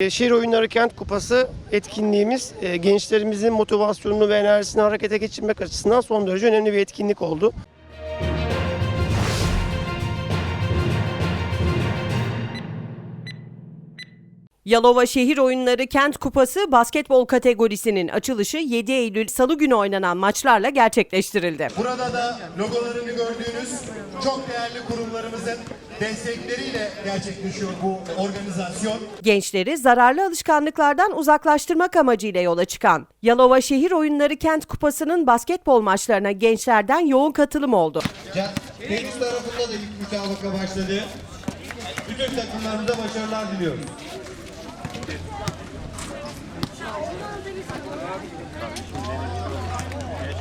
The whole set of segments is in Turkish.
E, Şehir Oyunları Kent Kupası etkinliğimiz e, gençlerimizin motivasyonunu ve enerjisini harekete geçirmek açısından son derece önemli bir etkinlik oldu. Yalova Şehir Oyunları Kent Kupası basketbol kategorisinin açılışı 7 Eylül Salı günü oynanan maçlarla gerçekleştirildi. Burada da logolarını gördüğünüz çok değerli kurumlarımızın destekleriyle gerçekleşiyor bu organizasyon. Gençleri zararlı alışkanlıklardan uzaklaştırmak amacıyla yola çıkan Yalova Şehir Oyunları Kent Kupası'nın basketbol maçlarına gençlerden yoğun katılım oldu. Tenis tarafında da ilk müsabaka başladı. Bütün takımlarımıza başarılar diliyorum.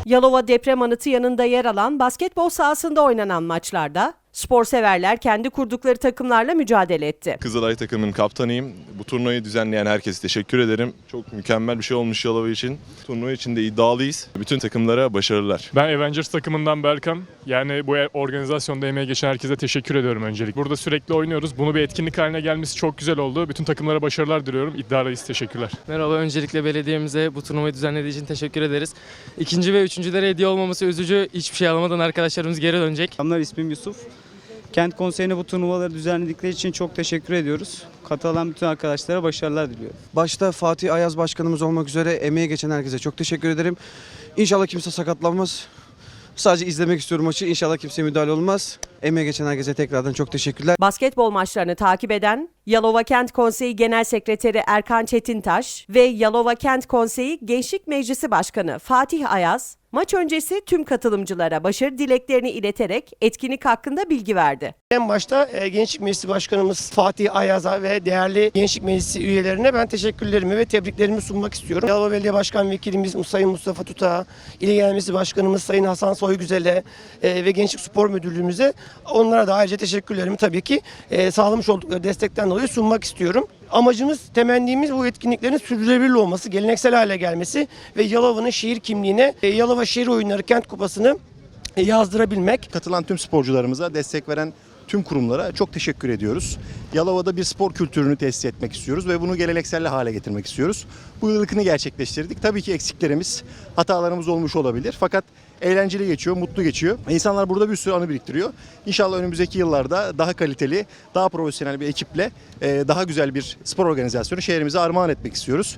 Yalova deprem anıtı yanında yer alan basketbol sahasında oynanan maçlarda spor severler kendi kurdukları takımlarla mücadele etti. Kızılay takımının kaptanıyım. Bu turnuvayı düzenleyen herkese teşekkür ederim. Çok mükemmel bir şey olmuş Yalova için. Turnuva için de iddialıyız. Bütün takımlara başarılar. Ben Avengers takımından Berkan. Yani bu organizasyonda emeği geçen herkese teşekkür ediyorum öncelik. Burada sürekli oynuyoruz. Bunu bir etkinlik haline gelmesi çok güzel oldu. Bütün takımlara başarılar diliyorum. İddialıyız. Teşekkürler. Merhaba, öncelikle belediyemize bu turnuvayı düzenlediği için teşekkür ederiz. İkinci ve üçüncülere hediye olmaması üzücü. Hiçbir şey alamadan arkadaşlarımız geri dönecek. Selamlar ismim Yusuf. Kent Konseyi'ne bu turnuvaları düzenledikleri için çok teşekkür ediyoruz. Katılan bütün arkadaşlara başarılar diliyorum. Başta Fatih Ayaz Başkanımız olmak üzere emeğe geçen herkese çok teşekkür ederim. İnşallah kimse sakatlanmaz. Sadece izlemek istiyorum maçı. İnşallah kimseye müdahale olmaz. Emeğe geçen herkese tekrardan çok teşekkürler. Basketbol maçlarını takip eden Yalova Kent Konseyi Genel Sekreteri Erkan Çetintaş ve Yalova Kent Konseyi Gençlik Meclisi Başkanı Fatih Ayaz, maç öncesi tüm katılımcılara başarı dileklerini ileterek etkinlik hakkında bilgi verdi. En başta e, Gençlik Meclisi Başkanımız Fatih Ayaz'a ve değerli Gençlik Meclisi üyelerine ben teşekkürlerimi ve tebriklerimi sunmak istiyorum. Yalova Belediye Başkan Vekilimiz Sayın Mustafa Tuta, İl Gelmesi Başkanımız Sayın Hasan Soygüzel'e e, ve Gençlik Spor Müdürlüğümüze onlara da ayrıca teşekkürlerimi tabii ki e, sağlamış oldukları destekten dolayı sunmak istiyorum. Amacımız, temennimiz bu etkinliklerin sürdürülebilir olması, geleneksel hale gelmesi ve Yalova'nın şehir kimliğine e, Yalova Şehir Oyunları Kent Kupası'nı e, yazdırabilmek. Katılan tüm sporcularımıza, destek veren tüm kurumlara çok teşekkür ediyoruz. Yalova'da bir spor kültürünü tesis etmek istiyoruz ve bunu geleneksel hale getirmek istiyoruz. Bu yıllıkını gerçekleştirdik. Tabii ki eksiklerimiz, hatalarımız olmuş olabilir. Fakat eğlenceli geçiyor, mutlu geçiyor. İnsanlar burada bir sürü anı biriktiriyor. İnşallah önümüzdeki yıllarda daha kaliteli, daha profesyonel bir ekiple e, daha güzel bir spor organizasyonu şehrimize armağan etmek istiyoruz.